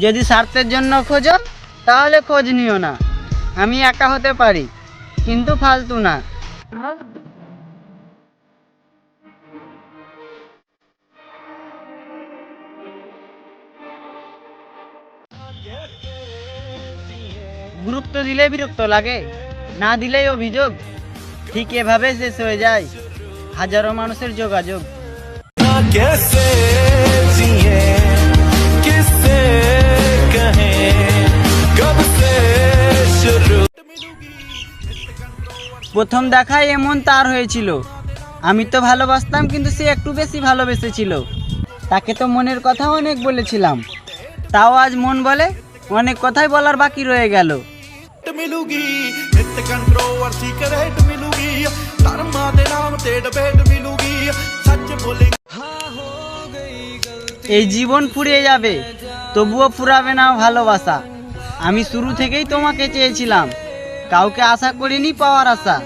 যদি স্বার্থের জন্য খোঁজো, তাহলে খোঁজ নিও না। আমি একা হতে পারি, কিন্তু ফালতু না। গুরুত্ব দিলে বিরক্ত লাগে, না দিলেই অভিযোগ ঠিক এভাবে শেষ হয়ে যায়। হাজারো মানুষের যোগাযোগ। প্রথম দেখায় এমন তার হয়েছিল। আমি তো ভালোবাসতাম কিন্তু সে একটু বেশি ভালোবেসেছিল। তাকে তো মনের কথা অনেক বলেছিলাম। তাও আজ মন বলে অনেক কথাই বলার বাকি রয়ে গেল। এই জীবন ফুরিয়ে যাবে তবুও ফুরাবে না ভালোবাসা। আমি শুরু থেকেই তোমাকে চেয়েছিলাম। কাউকে আশা করিনি পাওয়ার আশা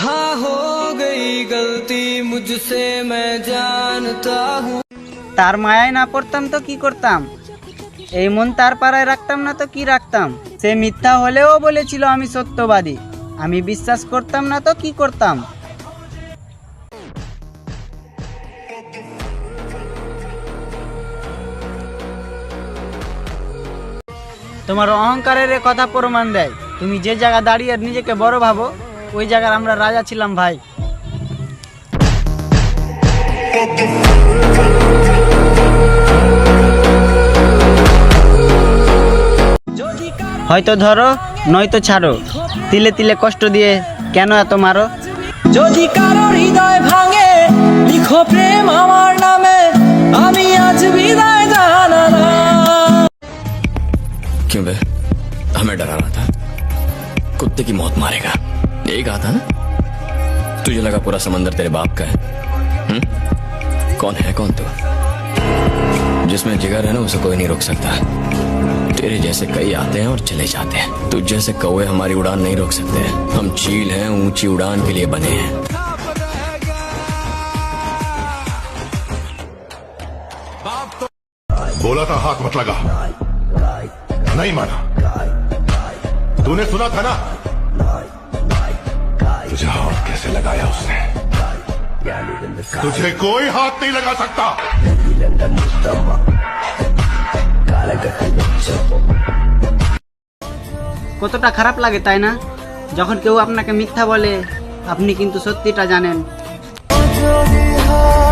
हाँ हो गई गलती मुझसे मैं जानता हूँ তার মায়ায় না পড়তাম তো কি করতাম এই মন তার পাড়ায় রাখতাম না তো কি রাখতাম সে মিথ্যা হলেও বলেছিল আমি সত্যবাদী আমি বিশ্বাস করতাম না তো কি করতাম তোমার অহংকারের এ কথা প্রমাণ দেয় তুমি যে জায়গা দাঁড়িয়ে নিজেকে বড় ভাবো ওই জায়গার আমরা রাজা ছিলাম ভাই। হয়তো ধরো নয়তো ছাড়ো তিলে তিলে কষ্ট দিয়ে কেন এত মারো? যদি কারও হৃদয় ভাঙে লিখো প্রেম আমার নামে আমি আজ বিদায় জানালাম। कुत्ते की मौत मारेगा। यही कहा था ना? तुझे लगा पूरा समंदर तेरे बाप का है। हुँ? कौन है? कौन तू? जिसमें जिगर है ना, उसे कोई नहीं रोक सकता। तेरे जैसे कई आते हैं और चले जाते हैं। तुझ जैसे कौए हमारी उड़ान नहीं रोक सकते हम चील हैं, ऊँची उड़ान के लिए बने हैं। बोला था, हाथ मत लगा। नहीं माना। तूने सुना था ना तुझे हाथ कैसे लगाया उसने तुझे कोई हाथ नहीं लगा सकता কতটা খারাপ লাগে তাই না যখন কেউ আপনাকে মিথ্যা বলে আপনি কিন্তু সত্যিটা জানেন যদি হার বলে